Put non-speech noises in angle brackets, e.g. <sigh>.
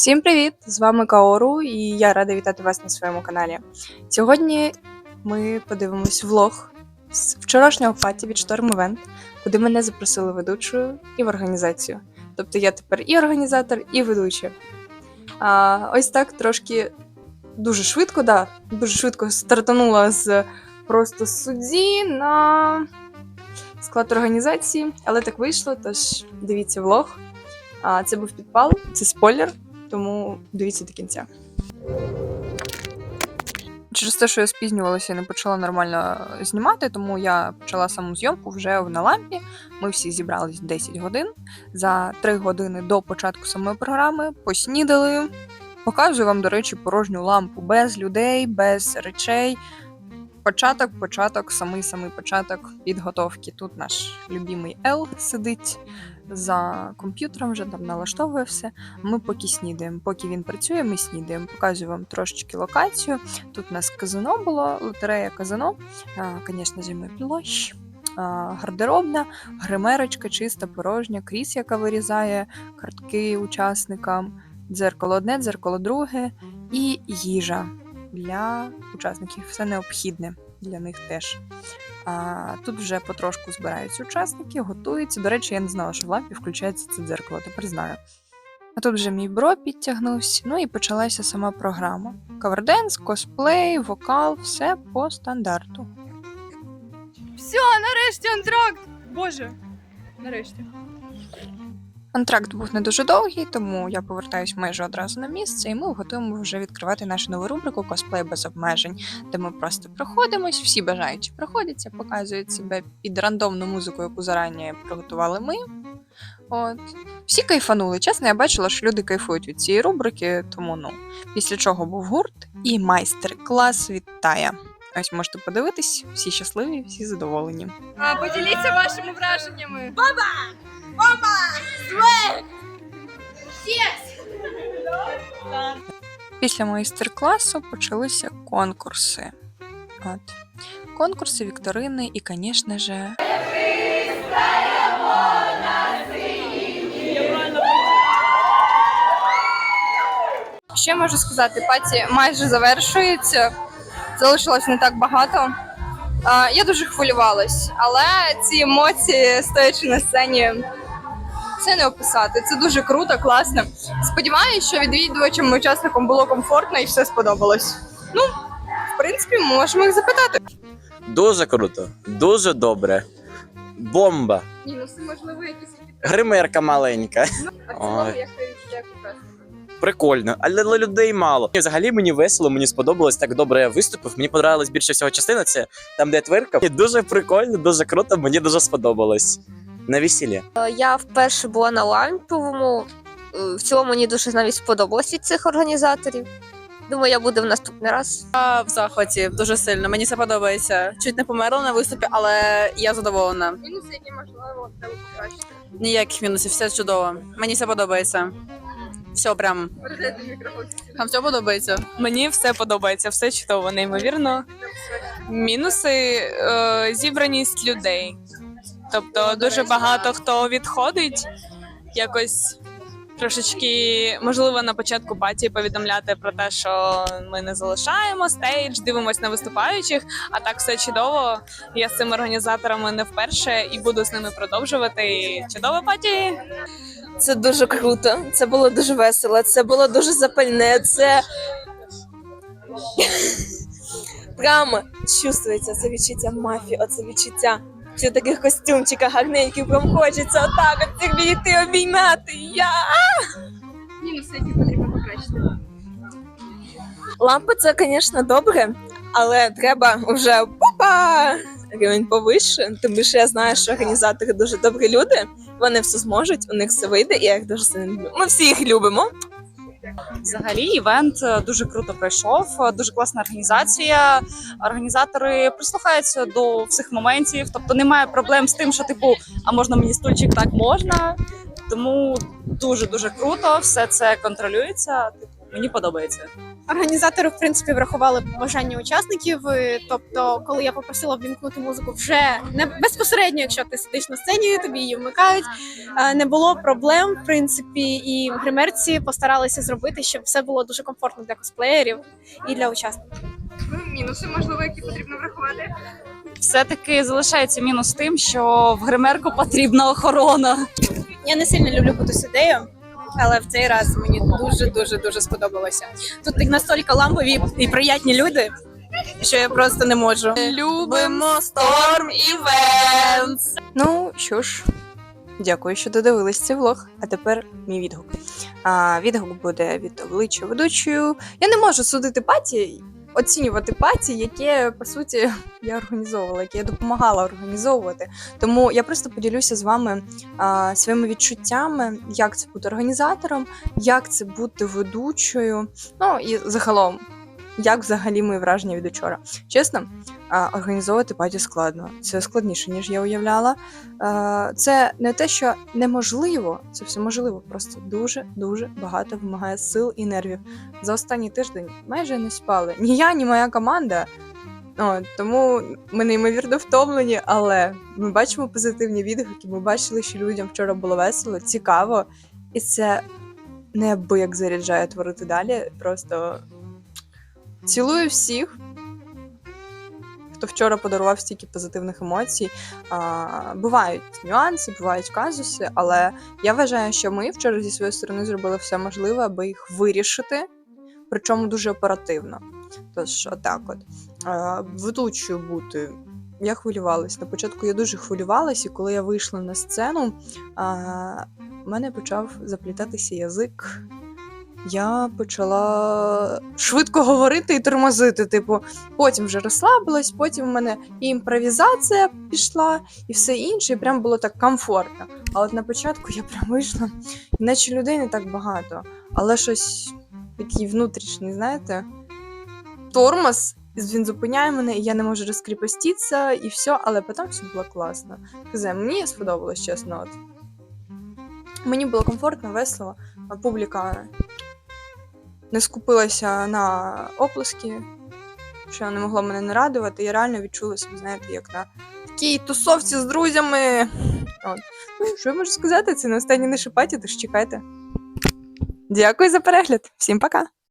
Всім привіт! З вами Каору, і я рада вітати вас на своєму каналі. Сьогодні ми подивимось влог з вчорашнього паті від Шторм Event, куди мене запросили ведучою і в організацію. Тобто я тепер і організатор, і ведуча. А, ось так трошки дуже швидко, да, дуже швидко стартанула з просто судді на склад організації, але так вийшло, тож дивіться влог. А, це був підпал, це спойлер тому дивіться до кінця. Через те, що я спізнювалася і не почала нормально знімати, тому я почала саму зйомку вже на лампі. Ми всі зібрались 10 годин. За 3 години до початку самої програми поснідали. Показую вам, до речі, порожню лампу без людей, без речей. Початок, початок, самий самий початок підготовки. Тут наш любимий Ел сидить за комп'ютером, вже там налаштовує все. Ми поки снідаємо. Поки він працює, ми снідаємо. Показую вам трошечки локацію. Тут у нас казино було, лотерея казино. Звісно ми площ. Гардеробна, гримерочка, чиста, порожня, кріс, яка вирізає картки учасникам, дзеркало одне, дзеркало друге і їжа для учасників. Все необхідне для них теж. А, тут вже потрошку збираються учасники, готуються. До речі, я не знала, що в лампі включається це дзеркало, тепер знаю. А тут вже мій бро підтягнувся, ну і почалася сама програма. Каверденс, косплей, вокал, все по стандарту. Все, нарешті антракт! Боже, нарешті. Антракт був не дуже довгий, тому я повертаюсь майже одразу на місце, і ми готуємо вже відкривати нашу нову рубрику Косплей без обмежень, де ми просто проходимось, всі бажаючі проходяться, показують себе під рандомну музику, яку зарані приготували ми. От. Всі кайфанули. Чесно, я бачила, що люди кайфують від цієї рубрики, тому ну. Після чого був гурт і майстер-клас вітає. Ось можете подивитись, всі щасливі, всі задоволені. А, поділіться вашими враженнями. Після майстер-класу почалися конкурси. От. Конкурси, вікторини і, звісно же. Що можу сказати? Паті майже завершується. Залишилось не так багато. Я дуже хвилювалась, але ці емоції, стоячи на сцені, це не описати. Це дуже круто, класно. Сподіваюсь, що відвідувачам і учасникам було комфортно і все сподобалось. Ну, в принципі, можемо їх запитати. Дуже круто, дуже добре. Бомба. Ні, ну все можливо, якісь Гримерка маленька. а в цілому, як ти Прикольно, але людей мало. І взагалі мені весело, мені сподобалось так добре я виступив. Мені подобалась більше всього частина. Це там, де тверка. Дуже прикольно, дуже круто. Мені дуже сподобалось. На весіллі. Е, Я вперше була на ламповому. Е, В цілому мені дуже навіть сподобалось від цих організаторів. Думаю, я буду в наступний раз. Я в захваті дуже сильно. Мені це подобається. Чуть не померла на виступі, але я задоволена. Мінуси, які можливо треба покращити. Ніяких мінусів, все чудово. Мені це подобається. Все прям. Вам все подобається. Мені все подобається, все чудово, неймовірно. Мінуси е, зібраність людей. Тобто дуже багато хто відходить, якось трошечки, можливо, на початку паті повідомляти про те, що ми не залишаємо стейдж, дивимося на виступаючих, а так все чудово. Я з цими організаторами не вперше і буду з ними продовжувати. Чудово паті! Це дуже круто, це було дуже весело, це було дуже запальне. Це <laughs> прямо чувствується це відчуття мафії, оце відчуття в таких костюмчиках гарненьких, прям хочеться отак от цих війти обіймати. Я Мінуси, які потрібно покращити. лампи це, звісно, добре, але треба вже пупа рівень повище. Тим більше я знаю, що організатори дуже добрі люди. Вони все зможуть, у них все вийде, і я їх дуже сильно люблю. Ми всі їх любимо. Взагалі, івент е, дуже круто пройшов, е, дуже класна організація. Організатори прислухаються до всіх моментів, тобто немає проблем з тим, що типу, а можна мені стульчик, так можна. Тому дуже дуже круто, все це контролюється. Мені подобається. Організатори, в принципі, врахували бажання учасників. Тобто, коли я попросила ввімкнути музику вже не безпосередньо, якщо ти сидиш на сцені, тобі її вмикають. е, Не було проблем, в принципі, і в гримерці постаралися зробити, щоб все було дуже комфортно для косплеєрів і для учасників. Мінуси, можливо, які потрібно врахувати. Все-таки залишається мінус тим, що в гримерку потрібна охорона. Я не сильно люблю фотосидею, але в цей раз мені дуже дуже дуже сподобалося. Тут настільки лампові і приятні люди, що я просто не можу. Любимо Storm Events! Ну що ж, дякую, що додивились цей влог. А тепер мій відгук. А, відгук буде від обличчя ведучою. Я не можу судити паті, оцінювати паті, яке по суті <laughs> я організовувала, яке я допомагала організовувати. Тому я просто поділюся з вами а, своїми відчуттями, як це бути організатором, як це бути ведучою. Ну і загалом, як взагалі мої враження від учора. Чесно, організовувати паті складно. Це складніше, ніж я уявляла. Це не те, що неможливо, це все можливо. Просто дуже дуже багато вимагає сил і нервів. За останній тиждень майже не спали. Ні я, ні моя команда. О, тому ми неймовірно втомлені, але ми бачимо позитивні відгуки. Ми бачили, що людям вчора було весело, цікаво, і це неабияк заряджає творити далі. Просто цілую всіх хто вчора подарував стільки позитивних емоцій. А, бувають нюанси, бувають казуси, але я вважаю, що ми вчора зі своєї сторони зробили все можливе, аби їх вирішити, причому дуже оперативно. Тож, отак от. А, ведучою бути. Я хвилювалась. На початку я дуже хвилювалась, і коли я вийшла на сцену, а, в мене почав заплітатися язик. Я почала швидко говорити і тормозити. Типу, потім вже розслабилась, потім в мене і імпровізація пішла, і все інше, і прям було так комфортно. А от на початку я прям вийшла, наче людей не так багато, але щось такий внутрішній, знаєте, тормоз. Він зупиняє мене, і я не можу розкріпоститися, і все, але потім все було класно. Казе, мені сподобалось, чесно. От. Мені було комфортно, весело, публіка не скупилася на оплески, що не могло мене не радувати. Я реально відчула себе, знаєте, як на такій тусовці з друзями. От. Ну, що я можу сказати? Це не останні не шипаті, тож чекайте. Дякую за перегляд. Всім пока!